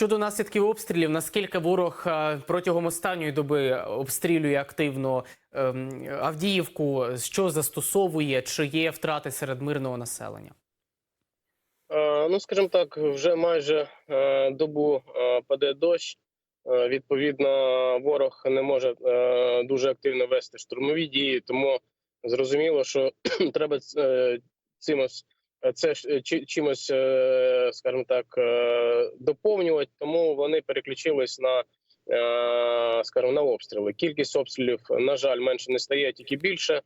Щодо наслідків обстрілів, наскільки ворог е, протягом останньої доби обстрілює активно ем, Авдіївку, що застосовує, чи є втрати серед мирного населення? Е, Ну, скажімо так, вже майже е, добу паде дощ. Відповідно, ворог не може дуже активно вести штурмові дії, тому зрозуміло, що треба е, це ж, е, чимось, е, скажімо так, е, доповнювати. Тому вони переключились на, скажімо, на обстріли. Кількість обстрілів, на жаль, менше не стає, тільки більше.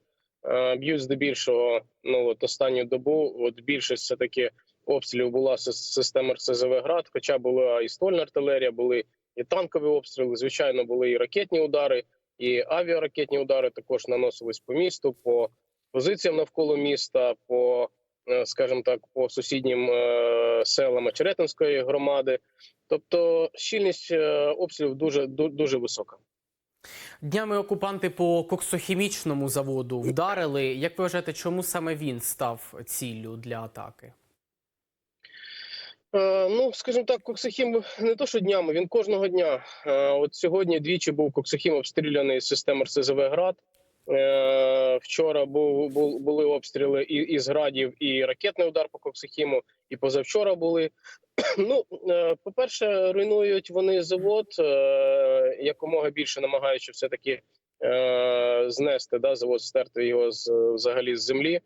Б'ють здебільшого, ну от останню добу, от більшість все таки обстрілів була з системи РСЗВ «Град», хоча була і ствольна артилерія, були і танкові обстріли. Звичайно, були і ракетні удари, і авіаракетні удари також наносились по місту, по позиціям навколо міста, по, скажімо так, по сусіднім е, селам Очеретинської громади. Тобто щільність е, обстрілів дуже дуже висока. Днями окупанти по коксохімічному заводу вдарили. Як ви вважаєте, чому саме він став ціллю для атаки? Е, Ну, скажімо так, Коксахім не то, що днями, він кожного дня. Е, От сьогодні двічі був Коксахім обстріляний з системи РСЗВ «Град». Е, Вчора був, був, були обстріли і, із градів, і ракетний удар по Коксахіму, і позавчора були. Ну, е, по-перше, руйнують вони завод, е, якомога більше намагаючи все-таки е, знести да, завод, стерти його з, взагалі з землі.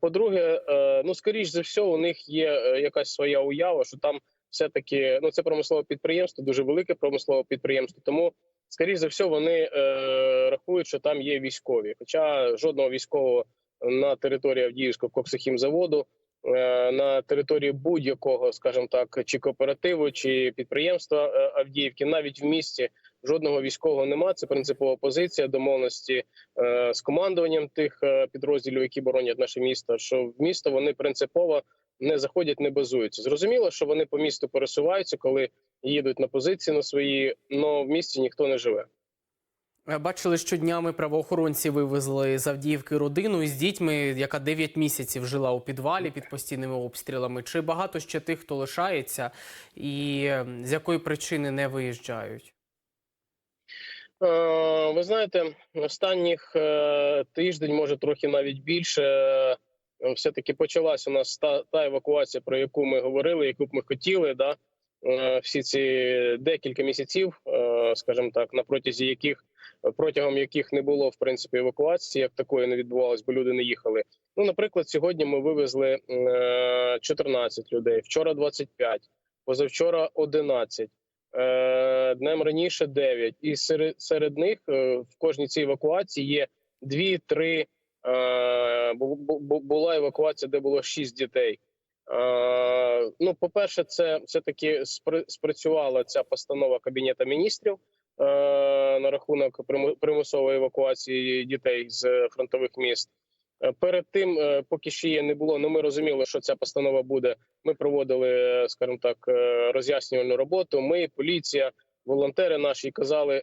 По-друге, ну скоріш за все, у них є якась своя уява, що там все-таки ну це промислове підприємство, дуже велике промислове підприємство. Тому скоріш за все, вони е, рахують, що там є військові. Хоча жодного військового на території Авдіївського коксохімзаводу, е, на території будь-якого, скажімо так, чи кооперативу, чи підприємства е, Авдіївки, навіть в місті жодного військового нема. Це принципова позиція домовленості е, з командуванням тих е, підрозділів, які боронять наше місто. Що в місто вони принципово не заходять, не базуються. Зрозуміло, що вони по місту пересуваються, коли їдуть на позиції на свої, але в місті ніхто не живе. Е, Бачили, що днями правоохоронці вивезли з Авдіївки родину із дітьми, яка 9 місяців жила у підвалі під постійними обстрілами. Чи багато ще тих, хто лишається, і е, з якої причини не виїжджають? Е, Ви знаєте, останніх тиждень, може трохи навіть більше, е, все-таки почалась у нас та, та евакуація, про яку ми говорили, яку б ми хотіли. Да? Е, Всі ці декілька місяців, е, скажімо так, на протязі яких протягом яких не було в принципі евакуації, як такої не відбувалось, бо люди не їхали. Ну, наприклад, сьогодні ми вивезли е, 14 людей, вчора 25, позавчора 11. Е, Днем раніше 9. І серед, серед них е, в кожній цій евакуації є 2-3. Е, бу- бу- бу- була евакуація, де було 6 дітей. Е, Ну, по-перше, це все-таки спри- спрацювала ця постанова Кабінету міністрів е, на рахунок приму- примусової евакуації дітей з фронтових міст. Е, Перед тим, поки ще її не було, ну ми розуміли, що ця постанова буде. Ми проводили, скажімо так, роз'яснювальну роботу. Ми, поліція, волонтери наші казали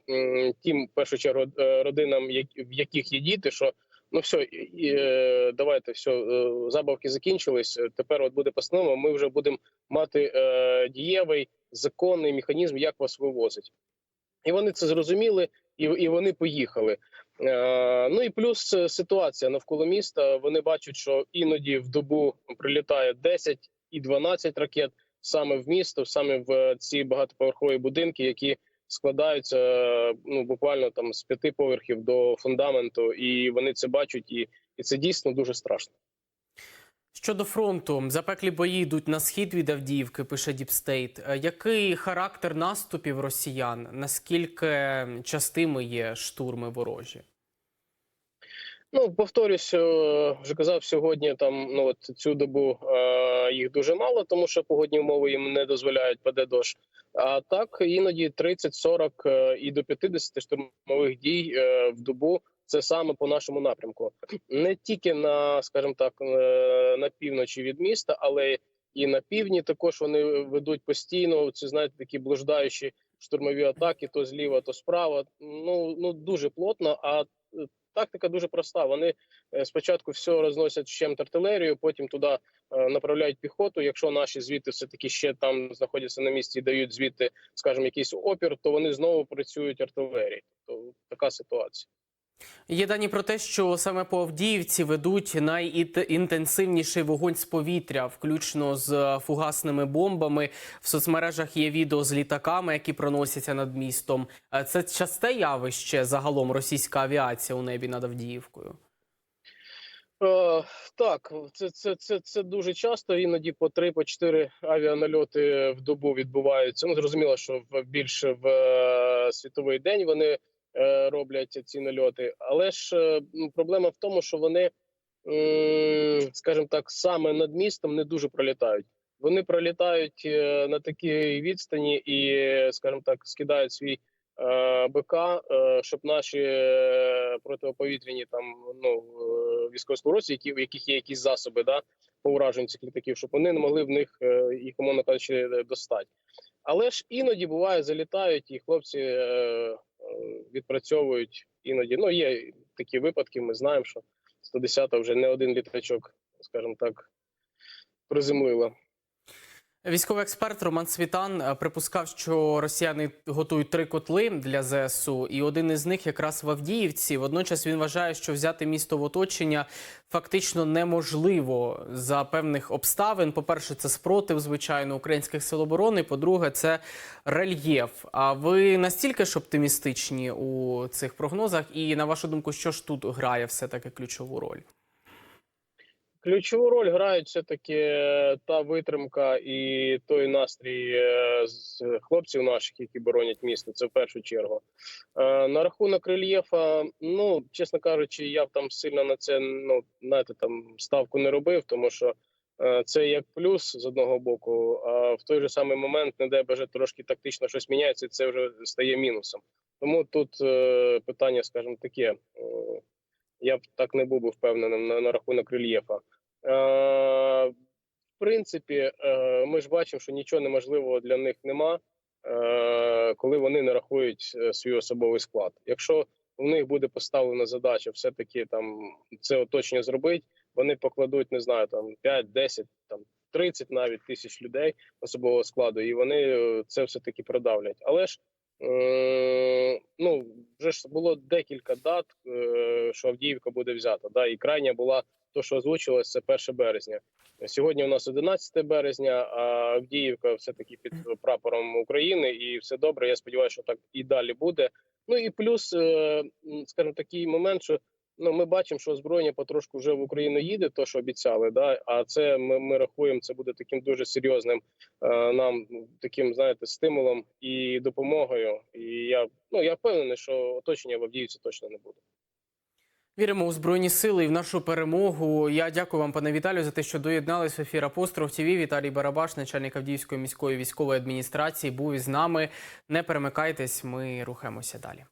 тим, в першу чергу, родинам, в яких є діти, що ну все, і- е, давайте все, е, забавки закінчились. е, Тепер от буде постанова. Ми вже будемо мати е, дієвий законний механізм, як вас вивозить. І вони це зрозуміли, і, і вони поїхали. Е, ну і плюс е, ситуація навколо міста. Вони бачать, що іноді в добу прилітає 10 і 12 ракет саме в місто, саме в ці багатоповерхові будинки, які складаються ну буквально там з п'яти поверхів до фундаменту, і вони це бачать, і, і це дійсно дуже страшно. Щодо фронту, запеклі бої йдуть на схід від Авдіївки, пише Діпстейт. Е, Який характер наступів росіян? Наскільки частими є штурми ворожі? Ну, повторюсь, е, вже казав сьогодні. Там ну от цю добу е, їх дуже мало, тому що погодні умови їм не дозволяють паде дощ. А так іноді 30-40 е, і до 50 штурмових дій е, в добу. Це саме по нашому напрямку, не тільки на, скажімо так, е, на півночі від міста, але і на півдні. Також вони ведуть постійно. Це знаєте, такі блуждаючі штурмові атаки, то зліва, то справа. Ну ну дуже плотно. А тактика дуже проста. Вони е, спочатку все розносять ще артилерію, потім туди е, направляють піхоту. Якщо наші звідти все таки ще там знаходяться на місці і дають звідти, скажімо, якийсь опір, то вони знову працюють артилерією. Тобто така ситуація. Є дані про те, що саме по Авдіївці ведуть найінтенсивніший вогонь з повітря, включно з фугасними бомбами. В соцмережах є відео з літаками, які проносяться над містом. Е, Це часте явище загалом російська авіація у небі над Авдіївкою. Е, так, це, це, це, це дуже часто. Іноді по три, по чотири авіанальоти в добу відбуваються. Ну зрозуміло, що в більше в е, світовий день вони роблять ці нальоти. Але ж е, проблема в тому, що вони, скажімо так, саме над містом не дуже пролітають. Вони пролітають е, на такій відстані і, скажімо так, скидають свій е, БК, е, щоб наші е, протиповітряні там ну е, військовослужбовці, які в яких є якісь засоби, да по ураженню цих літаків, щоб вони не могли в них е, їх умовно кажучи достати. Але ж іноді буває, залітають, і хлопці е, е, відпрацьовують іноді. Ну є такі випадки. Ми знаємо, що 110-та вже не один літачок, скажімо так, приземлила. Військовий експерт Роман Світан е, припускав, що росіяни готують три котли для ЗСУ, і один із них якраз в Авдіївці. Водночас він вважає, що взяти місто в оточення фактично неможливо за певних обставин. По-перше, це спротив, звичайно, українських сил оборони. По-друге, це рельєф. А ви настільки ж оптимістичні у цих прогнозах? І на вашу думку, що ж тут грає все таки ключову роль? Ключову роль грають все-таки е, та витримка і той настрій е, з хлопців наших, які боронять місто. Це в першу чергу. Е, На рахунок рельєфа, ну чесно кажучи, я б там сильно на це ну знаєте, там ставку не робив, тому що це як плюс з одного боку, а в той же самий момент, не дай боже, трошки тактично щось міняється, і це вже стає мінусом. Тому тут питання, скажімо, таке. Я б так не був би впевненим на, на рахунок рельєфа. Е, в принципі, е, ми ж бачимо, що нічого неможливого для них нема, е, коли вони не рахують свій особовий склад. Якщо в них буде поставлена задача все-таки там це оточення зробити, вони покладуть, не знаю, там 5, 10, там 30 навіть тисяч людей особового складу, і вони це все-таки продавлять. Але ж ну вже ж було декілька дат, що Авдіївка буде взята. Да, і крайня була то, що озвучилось, це 1 березня. Сьогодні у нас 11 березня, а Авдіївка все-таки під прапором України, і все добре. Я сподіваюся, що так і далі буде. Ну і плюс, е, скажімо, такий момент, що ну ми бачимо, що озброєння потрошку вже в Україну їде, то що обіцяли. Да? А це ми, ми рахуємо, це буде таким дуже серйозним е, нам таким, знаєте, стимулом і допомогою. І я ну я впевнений, що оточення в Авдіївці точно не буде. Віримо у збройні сили і в нашу перемогу. Я дякую вам, пане Віталію, за те, що доєдналися ефір Апостроф ТВ. Віталій Барабаш, начальник Авдіївської міської військової адміністрації, був із нами. Не перемикайтесь, ми рухаємося далі.